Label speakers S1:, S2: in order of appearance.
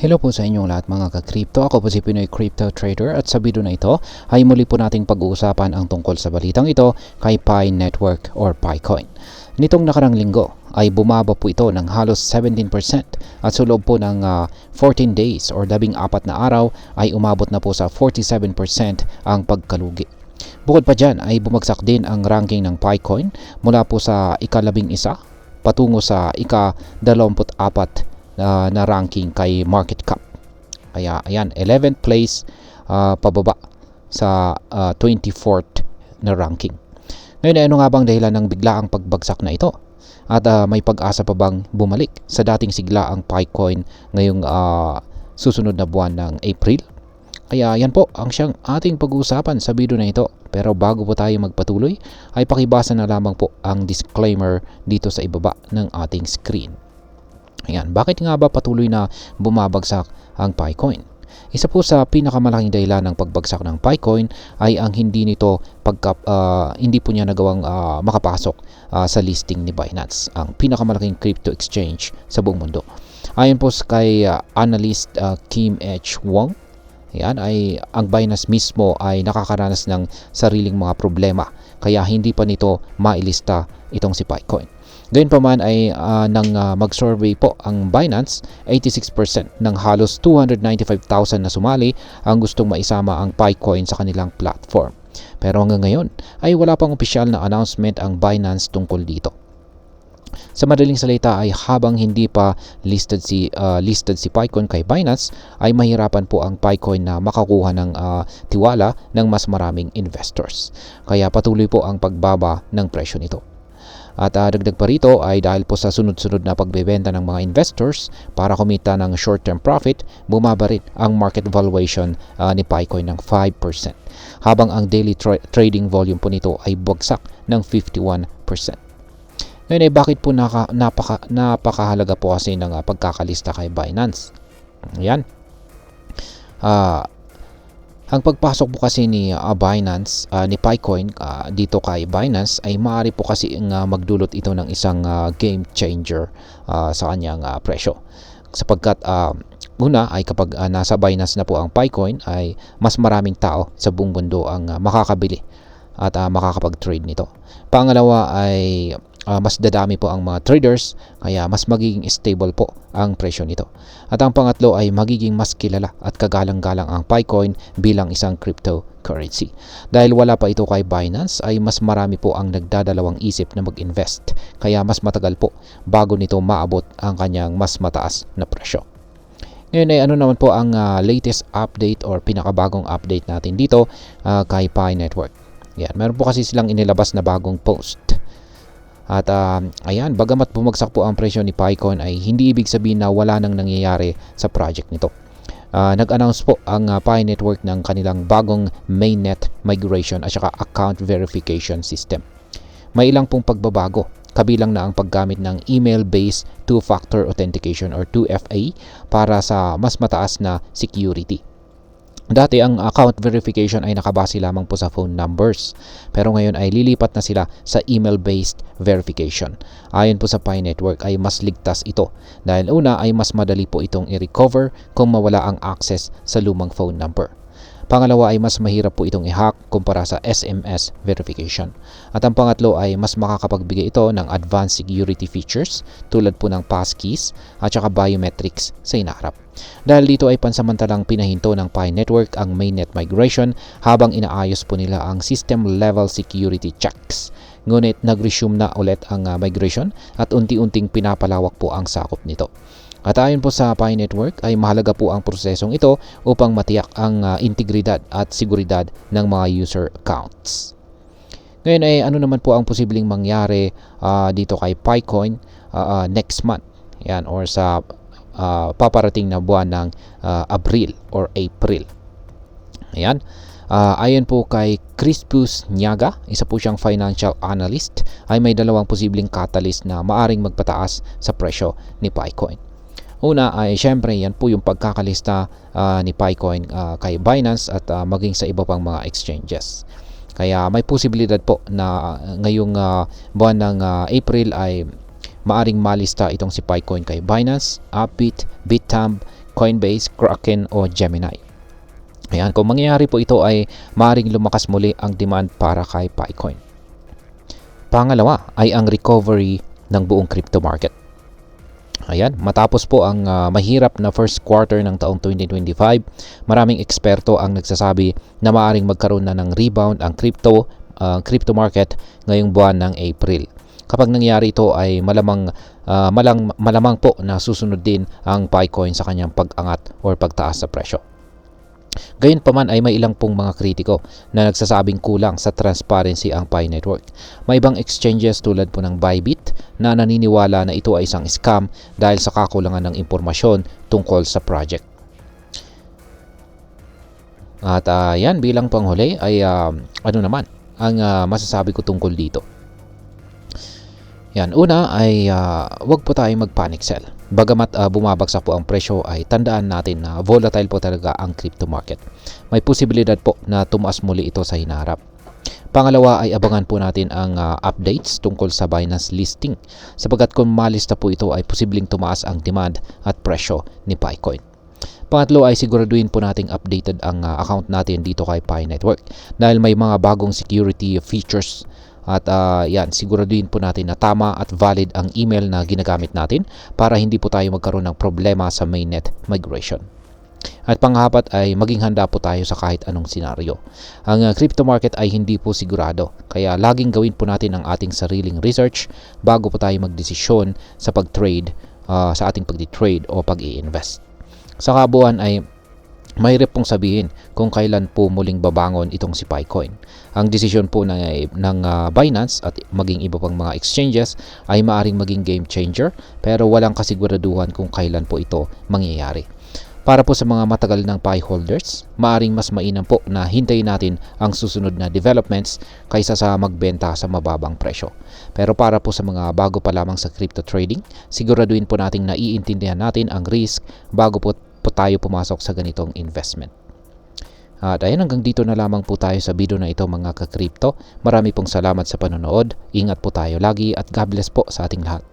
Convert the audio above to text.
S1: Hello po sa inyong lahat mga ka-crypto. Ako po si Pinoy Crypto Trader at sa video na ito ay muli po nating pag-uusapan ang tungkol sa balitang ito kay Pi Network or Picoin. Nitong nakarang linggo ay bumaba po ito ng halos 17% at sa loob po ng ah, 14 days or labing apat na araw ay umabot na po sa 47% ang pagkalugi. Bukod pa dyan ay bumagsak din ang ranking ng Picoin mula po sa ikalabing isa patungo sa ika-24 na, ranking kay market cap. Kaya ayan, 11th place ah, pababa sa ah, 24th na ranking. Ngayon ay ano nga bang dahilan ng biglaang pagbagsak na ito? At ah, may pag-asa pa bang bumalik sa dating sigla ang Picoin ngayong ah, susunod na buwan ng April? Kaya yan po ang siyang ating pag-uusapan sa video na ito. Pero bago po tayo magpatuloy, ay pakibasa na lamang po ang disclaimer dito sa ibaba ng ating screen. Ayan, bakit nga ba patuloy na bumabagsak ang Picoin? Isa po sa pinakamalaking dahilan ng pagbagsak ng Picoin ay ang hindi nito pagka ah, hindi po niya nagawang ah, makapasok ah, sa listing ni Binance, ang pinakamalaking crypto exchange sa buong mundo. Ayon po kay ah, analyst ah, Kim H. Wong, Ayan, ay ang Binance mismo ay nakakaranas ng sariling mga problema kaya hindi pa nito mailista itong si Picoin. Gayunpaman ay ah, nang ah, mag-survey po ang Binance, 86% ng halos 295,000 na sumali ang gustong maisama ang Picoin sa kanilang platform. Pero hanggang ngayon ay wala pang opisyal na announcement ang Binance tungkol dito. Sa madaling salita ay habang hindi pa listed si ah, listed si Picoin kay Binance ay mahirapan po ang Picoin na makakuha ng ah, tiwala ng mas maraming investors. Kaya patuloy po ang pagbaba ng presyo nito. At ah, dagdag pa rito ay dahil po sa sunod-sunod na pagbebenta ng mga investors para kumita ng short-term profit, bumaba rin ang market valuation ah, ni Picoin ng 5%. Habang ang daily tra- trading volume po nito ay bagsak ng 51%. Ngayon ay bakit po naka, napaka, napakahalaga po kasi ng ah, pagkakalista kay Binance? Ayan. Ah, ang pagpasok po kasi ni ah, Binance, ah, ni Picoin ah, dito kay Binance ay maaari po kasi nga magdulot ito ng isang ah, game changer ah, sa kanyang ah, presyo. Sapagkat ah, una ay kapag ah, nasa Binance na po ang Picoin ay mas maraming tao sa buong mundo ang ah, makakabili at ah, makakapag-trade nito. Pangalawa ay ah, mas dadami po ang mga traders kaya mas magiging stable po ang presyo nito. At ang pangatlo ay magiging mas kilala at kagalang-galang ang Picoin bilang isang cryptocurrency. Dahil wala pa ito kay Binance ay mas marami po ang nagdadalawang isip na mag-invest kaya mas matagal po bago nito maabot ang kanyang mas mataas na presyo. Ngayon ay ano naman po ang ah, latest update or pinakabagong update natin dito ah, kay Pi Network. Yan, meron po kasi silang inilabas na bagong post. At ah, ayan, bagamat bumagsak po ang presyo ni Picoin ay hindi ibig sabihin na wala nang nangyayari sa project nito. Ah, nag-announce po ang ah, Pi Network ng kanilang bagong mainnet migration at saka account verification system. May ilang pong pagbabago kabilang na ang paggamit ng email-based two-factor authentication or 2FA para sa mas mataas na security. Dati ang account verification ay nakabase lamang po sa phone numbers. Pero ngayon ay lilipat na sila sa email-based verification. Ayon po sa Pi Network ay mas ligtas ito dahil una ay mas madali po itong i-recover kung mawala ang access sa lumang phone number. Pangalawa ay mas mahirap po itong i-hack kumpara sa SMS verification. At ang pangatlo ay mas makakapagbigay ito ng advanced security features tulad po ng passkeys at saka biometrics sa inaharap. Dahil dito ay pansamantalang pinahinto ng Pi Network ang mainnet migration habang inaayos po nila ang system level security checks. Ngunit nag-resume na ulit ang ah, migration at unti-unting pinapalawak po ang sakop nito. At po sa Pi Network ay mahalaga po ang prosesong ito upang matiyak ang ah, integridad at seguridad ng mga user accounts. Ngayon ay ano naman po ang posibleng mangyari ah, dito kay Picoin ah, ah, next month. Yan or sa ah, paparating na buwan ng ah, Abril or April. Ayan. Ah, ayon po kay Crispus Nyaga, isa po siyang financial analyst, ay may dalawang posibleng catalyst na maaring magpataas sa presyo ni Picoin. Una ay syempre yan po yung pagkakalista ah, ni Picoin ah, kay Binance at ah, maging sa iba pang mga exchanges. Kaya may posibilidad po na ngayong ah, buwan ng ah, April ay maaring malista itong si Picoin kay Binance, Upbit, Bitamp, Coinbase, Kraken o Gemini. Ayan, kung mangyayari po ito ay maaaring lumakas muli ang demand para kay Picoin. Pangalawa ay ang recovery ng buong crypto market. Ayan, matapos po ang ah, mahirap na first quarter ng taong 2025, maraming eksperto ang nagsasabi na maaaring magkaroon na ng rebound ang crypto ah, crypto market ngayong buwan ng April. Kapag nangyari ito ay malamang ah, malang, malamang po na susunod din ang Picoin sa kanyang pag-angat or pagtaas sa presyo. Gayunpaman ay may ilang pong mga kritiko na nagsasabing kulang sa transparency ang Pi Network. May ibang exchanges tulad po ng Bybit na naniniwala na ito ay isang scam dahil sa kakulangan ng impormasyon tungkol sa project. At ah, yan bilang panghuli ay ah, ano naman ang ah, masasabi ko tungkol dito. Yan, una ay ah, wag po tayong mag-panic sell. Bagamat ah, bumabagsak po ang presyo ay tandaan natin na volatile po talaga ang crypto market. May posibilidad po na tumaas muli ito sa hinaharap. Pangalawa ay abangan po natin ang ah, updates tungkol sa Binance listing sapagkat kung malista po ito ay posibleng tumaas ang demand at presyo ni Picoin. Pangatlo ay siguraduhin po nating updated ang ah, account natin dito kay Pi Network dahil may mga bagong security features at ah, yan, siguraduhin po natin na tama at valid ang email na ginagamit natin para hindi po tayo magkaroon ng problema sa mainnet migration. At panghapat ay maging handa po tayo sa kahit anong senaryo. Ang ah, crypto market ay hindi po sigurado, kaya laging gawin po natin ang ating sariling research bago po tayo magdesisyon sa pag-trade, ah, sa ating pag-trade o pag-i-invest. Sa kabuuan ay mahirap pong sabihin kung kailan po muling babangon itong si Picoin. Ang desisyon po ng, ng ah, Binance at maging iba pang mga exchanges ay maaring maging game changer pero walang kasiguraduhan kung kailan po ito mangyayari. Para po sa mga matagal ng Pi holders, maaring mas mainam po na hintayin natin ang susunod na developments kaysa sa magbenta sa mababang presyo. Pero para po sa mga bago pa lamang sa crypto trading, siguraduhin po nating naiintindihan natin ang risk bago po, po tayo pumasok sa ganitong investment. At ayan hanggang dito na lamang po tayo sa video na ito mga ka-crypto. Marami pong salamat sa panonood. Ingat po tayo lagi at God bless po sa ating lahat.